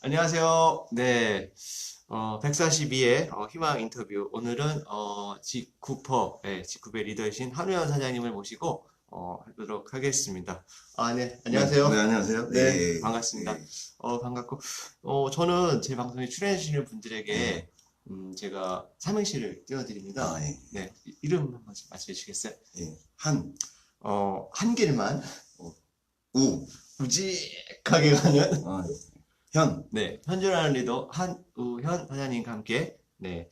안녕하세요. 네. 어, 142회 희망 인터뷰. 오늘은 어, 직쿠퍼, 네, 직쿠의 리더이신 한우현 사장님을 모시고 어, 하도록 하겠습니다. 아, 네. 안녕하세요. 네, 안녕하세요. 네, 예. 반갑습니다. 예. 어, 반갑고. 어, 저는 제 방송에 출연해주시는 분들에게 음, 제가 삼행시를 띄워드립니다. 아, 예. 네. 이- 이름 한번 말씀해 주시겠어요? 예. 한, 어, 한 길만 우, 우직하게 가는 어, 현. 네, 현주라는 리더 한우현 사장님과 함께 네,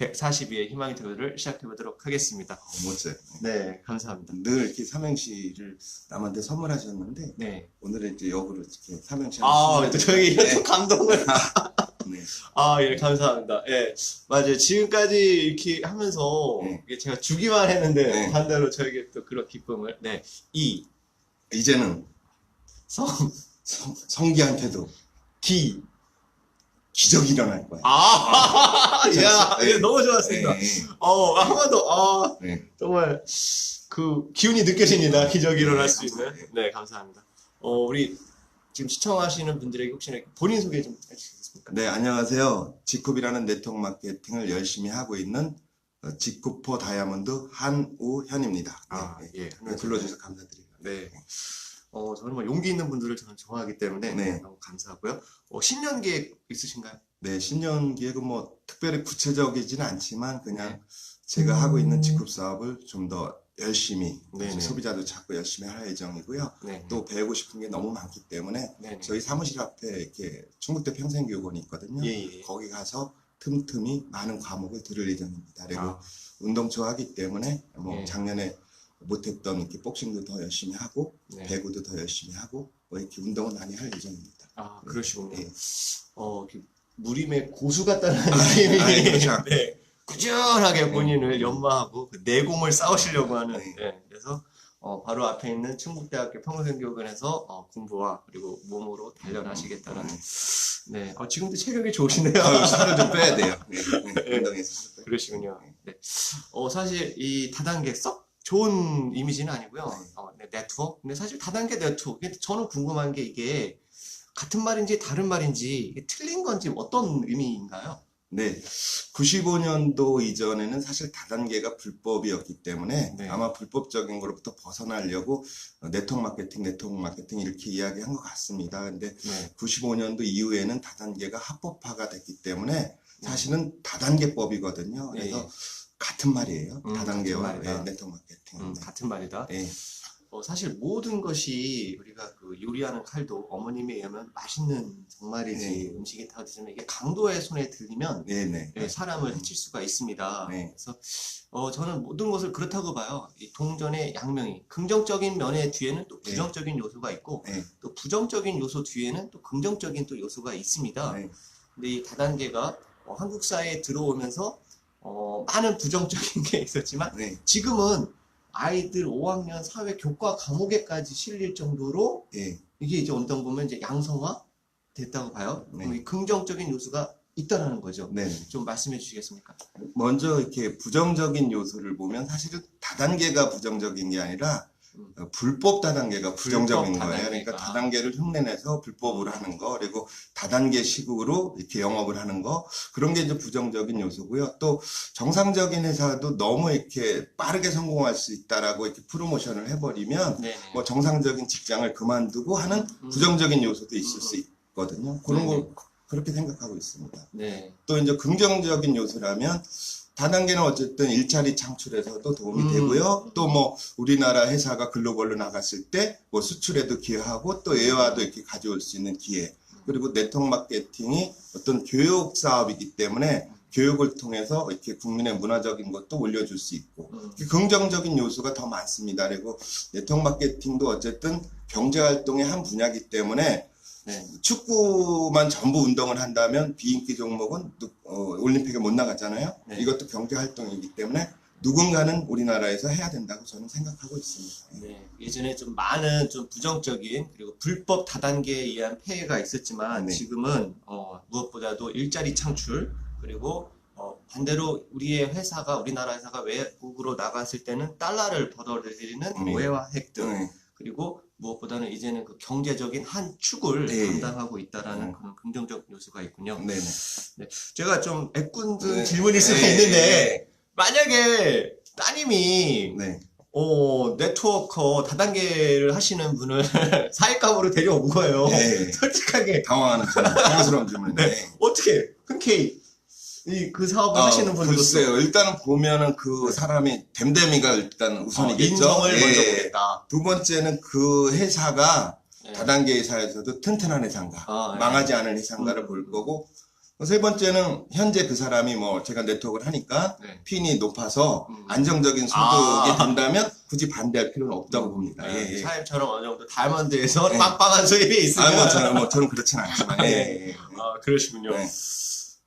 142회 희망 인터뷰를 시작해 보도록 하겠습니다. 어, 멋져요. 네, 감사합니다. 늘 이렇게 삼행시를 남한테 선물하셨는데, 네. 오늘은 이제 역으로 이렇게 삼행시. 아, 또 저에게 되는데, 또 감동을. 네. 아, 예, 감사합니다. 예, 맞아요. 지금까지 이렇게 하면서 네. 제가 주기만 했는데 네. 반대로 저에게 또 그런 기쁨을. 네, 이, 이제는 성, 성, 성기한테도 기. 기적이 일어날 거야. 아, 야, 네. 예, 너무 좋았습니다. 예, 어, 한 번 더, 아, 예, 예. 정말 그 기운이 느껴집니다. 기적이 일어날 수 있는. 네, 감사합니다. 어, 우리 지금 시청하시는 분들에게 혹시나 본인 소개 좀 해주시겠습니까? 네, 안녕하세요. 지쿱이라는 네트워크 마케팅을 열심히 하고 있는 어, 지쿠퍼 다이아몬드 한우현입니다. 아, 네, 예. 네, 불러주셔서 감사드려요. 네. 어, 저는 뭐 용기 있는 분들을 저는 좋아하기 때문에 네. 너무 감사하고요. 어, 신년 계획 있으신가요? 네, 신년 기획은 뭐 특별히 구체적이지는 않지만 그냥 네. 제가 하고 있는 직급 사업을 좀 더 열심히 네네. 소비자도 찾고 열심히 할 예정이고요. 네. 또 배우고 싶은 게 너무 많기 때문에 네. 저희 사무실 앞에 이렇게 충북대 평생교육원이 있거든요. 예, 예. 거기 가서 틈틈이 많은 과목을 들을 예정입니다. 그리고 아, 운동 좋아하기 때문에 뭐 예. 작년에 못했던 이렇게 복싱도 더 열심히 하고 네. 배구도 더 열심히 하고 뭐 이렇게 운동을 많이 할 예정입니다. 아, 그러시군요. 예. 어, 이렇게 무림의 고수 같다는 느낌이. 아니, 그렇지 않고. 네. 꾸준하게 본인을 연마하고 그 내공을 쌓으시려고 하는. 네. 네. 그래서 어, 바로 앞에 있는 충북대학교 평생교육원에서 어, 공부와 그리고 몸으로 단련하시겠다는. 음. 네. 어, 지금도 체력이 좋으시네요. 살을 좀 빼야 돼요. 네, 네, 운동에서. 그러시군요. 네. 어, 사실 이 다단계 썩 좋은 이미지는 아니고요. 네. 어, 네, 네트워크. 근데 사실 다단계 네트워크. 저는 궁금한 게 이게 같은 말인지 다른 말인지 틀린 건지 어떤 의미인가요? 네. 95년도 이전에는 사실 다단계가 불법이었기 때문에 네. 아마 불법적인 것로부터 벗어나려고 어, 네트워크 마케팅, 네트워크 마케팅 이렇게 이야기한 것 같습니다. 근데 네. 95년도 이후에는 다단계가 합법화가 됐기 때문에 사실은 다단계법이거든요. 네. 그래서 같은 말이에요. 음, 다단계와 같은 말이다. 네, 네트워크 마케팅. 음, 네. 같은 말이다. 네. 어, 사실 모든 것이 우리가 그 요리하는 칼도 어머님에 의하면 맛있는 정말이지 네. 음식이 다 드시면 이게 강도의 손에 들리면 네, 네. 네, 사람을 해칠 수가 있습니다. 네. 그래서 어, 저는 모든 것을 그렇다고 봐요. 이 동전의 양면이 긍정적인 면의 뒤에는 또 네. 부정적인 요소가 있고 네. 또 부정적인 요소 뒤에는 또 긍정적인 또 요소가 있습니다. 네. 근데 이 다단계가 어, 한국 사회에 들어오면서 어, 많은 부정적인 게 있었지만 네. 지금은 아이들 5학년 사회 교과 과목에까지 실릴 정도로 네. 이게 이제 어떤 보면 이제 양성화 됐다고 봐요. 네. 이 긍정적인 요소가 있다라는 거죠. 네. 좀 말씀해 주시겠습니까? 먼저 이렇게 부정적인 요소를 보면 사실은 다단계가 부정적인 게 아니라 불법 다단계가 부정적인 불법 거예요. 그러니까 다단계를 흉내내서 불법으로 하는 거, 그리고 다단계식으로 이렇게 영업을 하는 거, 그런 게 이제 부정적인 요소고요. 또 정상적인 회사도 너무 이렇게 빠르게 성공할 수 있다라고 이렇게 프로모션을 해버리면 네. 뭐 정상적인 직장을 그만두고 하는 음. 부정적인 요소도 있을 음. 수 있거든요. 그런 네네. 거 그렇게 생각하고 있습니다. 네. 또 이제 긍정적인 요소라면 다단계는 어쨌든 일자리 창출에서도 도움이 음. 되고요. 또 뭐 우리나라 회사가 글로벌로 나갔을 때 뭐 수출에도 기여하고 또 애화도 이렇게 가져올 수 있는 기회. 그리고 네트워크 마케팅이 어떤 교육 사업이기 때문에 교육을 통해서 이렇게 국민의 문화적인 것도 올려줄 수 있고 음. 긍정적인 요소가 더 많습니다. 그리고 네트워크 마케팅도 어쨌든 경제 활동의 한 분야이기 때문에 네. 축구만 전부 운동을 한다면 비인기 종목은 누- 어, 올림픽에 못 나갔잖아요. 네. 이것도 경제 활동이기 때문에 누군가는 우리나라에서 해야 된다고 저는 생각하고 있습니다. 네. 예전에 좀 많은 좀 부정적인 그리고 불법 다단계에 의한 폐해가 있었지만 네. 지금은 어, 무엇보다도 일자리 창출 그리고 어, 반대로 우리의 회사가 우리나라 회사가 외국으로 나갔을 때는 달러를 벌어들이는 네. 외화 획득 네. 그리고 무엇보다는 이제는 그 경제적인 한 축을 예. 담당하고 있다라는 음. 그런 긍정적 요소가 있군요. 네네. 제가 좀 애꿎은 네. 질문일 수가 네. 있는데 만약에 따님이 네. 어, 네트워커 다단계를 하시는 분을 사익감으로 데려온 거예요. 네. 솔직하게 당황하는 당황스러운 질문인데. 네. 어떻게 흔쾌히 이 그 사업을 아, 하시는 분으로서 글쎄요. 일단은 보면은 그 사람이 댐댐이가 일단 어, 우선이겠죠. 인정을 예. 먼저 보겠다. 두 번째는 그 회사가 네. 다단계 회사에서도 튼튼한 회사인가, 아, 네. 망하지 않은 회사인가를 음. 볼 거고, 세 번째는 현재 그 사람이 뭐 제가 네트워크를 하니까 네. 핀이 높아서 음. 안정적인 소득이 아. 된다면 굳이 반대할 필요는 없다고 봅니다. 네, 예, 예. 사임처럼 어느 정도 다이아몬드에서 네. 빵빵한 수입이 있으면 아, 뭐 저는 뭐 저는 그렇진 않지만. 예, 예, 예. 아, 그러시군요. 네.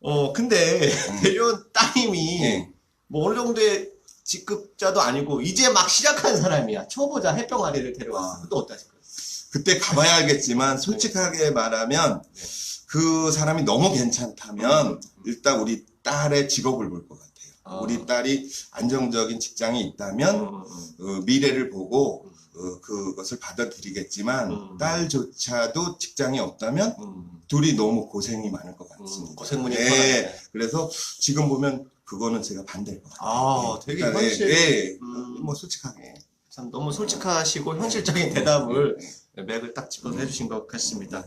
어, 근데 음. 데려온 따님이 예. 뭐 어느 정도의 직급자도 아니고 이제 막 시작한 사람이야. 초보자 해병 아리를 데려왔어. 아. 그것도 어떠실까요? 그때 가봐야 알겠지만 솔직하게 말하면 네. 그 사람이 너무 괜찮다면 일단 우리 딸의 직업을 볼 것 같아요. 아. 우리 딸이 안정적인 직장이 있다면 음, 음, 어, 미래를 보고 어, 그것을 받아들이겠지만 음. 딸조차도 직장이 없다면 음, 둘이 너무 고생이 많을 것 같습니다. 음, 고생문이 예. 뻔하네. 그래서 지금 보면 그거는 제가 반대일 것 같아요. 아, 되게 일단, 현실- 예, 예. 음. 뭐 솔직하게. 참 너무 솔직하시고 현실적인 대답을 네. 맥을 딱 짚어서 해주신 것 같습니다.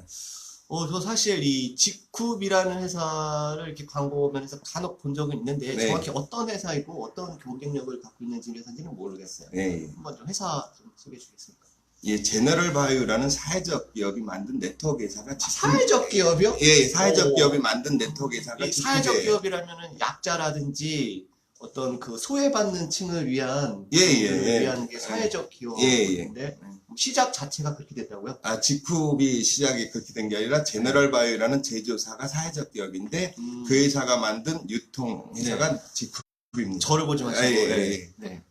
어, 저 사실 이 직쿱이라는 회사를 이렇게 광고 면에서 간혹 본 적은 있는데 네. 정확히 어떤 회사이고 어떤 경쟁력을 갖고 있는지 회사인지는 모르겠어요. 예, 예. 한번 좀 회사 좀 소개해 주겠습니까? 예, 제너럴 바이오라는 사회적 기업이 만든 네트워크 회사가 직접- 사회적 기업이요? 예, 예, 사회적 오. 기업이 만든 네트워크 회사가 이 사회적 직급이에요. 기업이라면은 약자라든지 어떤 그 소외받는 층을 위한 예, 예, 예. 위한 게 예. 사회적 예, 예. 기업인데 시작 자체가 그렇게 됐다고요? 아, 직kup이 시작이 그렇게 된 게 아니라 제너럴 바이오라는 제조사가 사회적 기업인데 음, 그 회사가 만든 유통 회사가 직kup입니다. 저를 보지 마시고 예, 예, 네. 예. 네.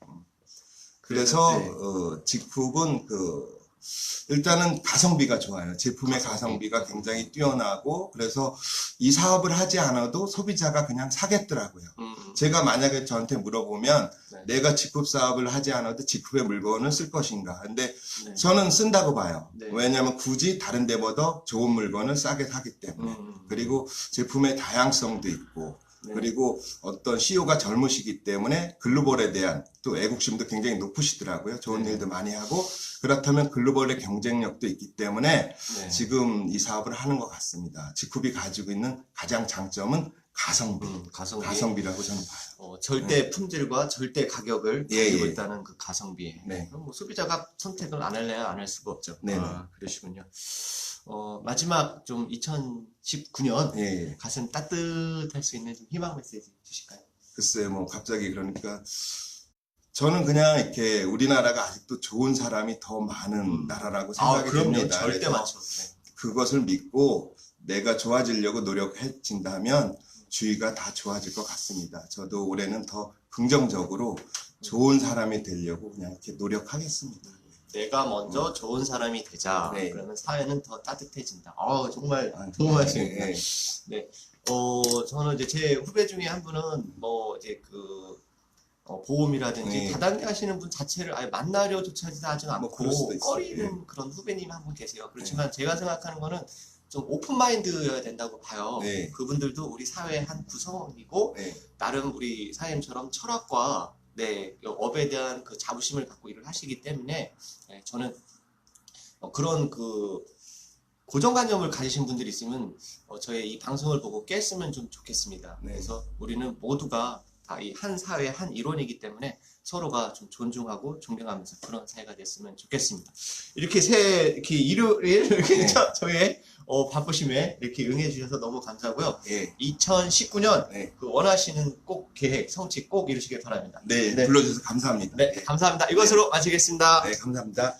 그래서 네. 어, 직kup은 그 일단은 가성비가 좋아요. 제품의 가성비. 가성비 가 굉장히 뛰어나고 그래서 이 사업을 하지 않아도 소비자가 그냥 사겠더라고요. 음, 제가 만약에 저한테 물어보면 네. 내가 직kup 사업을 하지 않아도 직kup의 물건을 쓸 것인가. 근데 네. 저는 쓴다고 봐요. 네. 왜냐하면 굳이 다른 데보다 좋은 물건을 싸게 사기 때문에. 음, 그리고 제품의 다양성도 있고 네. 그리고 어떤 CEO가 젊으시기 때문에 글로벌에 대한 또 애국심도 굉장히 높으시더라고요. 좋은 네. 일도 많이 하고 그렇다면 글로벌의 경쟁력도 있기 때문에 네. 지금 이 사업을 하는 것 같습니다. 직kup이 가지고 있는 가장 장점은 가성비. 음, 가성비, 가성비라고 저는 봐요. 어, 절대 품질과 절대 가격을 예, 가지고 예. 있다는 그 가성비. 네. 그럼 뭐 소비자가 선택을 안 할래야 안 할 수가 없죠. 네, 아, 그러시군요. 어, 마지막 좀 2019년 예, 예. 가슴 따뜻할 수 있는 좀 희망 메시지 주실까요? 글쎄 뭐 갑자기 그러니까 저는 그냥 이렇게 우리나라가 아직도 좋은 사람이 더 많은 음. 나라라고 아, 생각이 그럼요. 됩니다. 절대 많죠. 네. 그것을 믿고 내가 좋아지려고 노력해진다면 주위가 다 좋아질 것 같습니다. 저도 올해는 더 긍정적으로 좋은 사람이 되려고 그냥 이렇게 노력하겠습니다. 내가 먼저 좋은 사람이 되자. 음. 네. 그러면 사회는 더 따뜻해진다. 어, 정말 아, 예, 말씀입니다. 예. 어, 저는 이제 제 후배 중에 한 분은 뭐 이제 그 어, 보험이라든지 네. 다단계 하시는 분 자체를 아예 만나려조차 하지 않고 뭐 그럴 수도 있어요. 꺼리는 그런 후배님 한 분 계세요. 그렇지만 제가 생각하는 거는 좀 오픈 마인드여야 된다고 봐요. 네. 그분들도 우리 사회의 한 구성이고 네. 나름 우리 사장님처럼 철학과 네, 이 업에 대한 그 자부심을 갖고 일을 하시기 때문에 네, 저는 어, 그런 그 고정관념을 가지신 분들이 있으면 어, 저의 이 방송을 보고 깼으면 좀 좋겠습니다. 네. 그래서 우리는 모두가 다 이 한 사회 한 일원이기 때문에 서로가 좀 존중하고 존경하면서 그런 사회가 됐으면 좋겠습니다. 이렇게 새 이렇게 일요일 이렇게 네. 저, 저의 어, 바쁘심에 이렇게 응해 주셔서 너무 감사하고요. 예. 2019년 네. 그 원하시는 꼭 계획 성취 꼭 이루시길 바랍니다. 네, 네. 불러주셔서 감사합니다. 네, 감사합니다. 이것으로 마치겠습니다. 네, 감사합니다.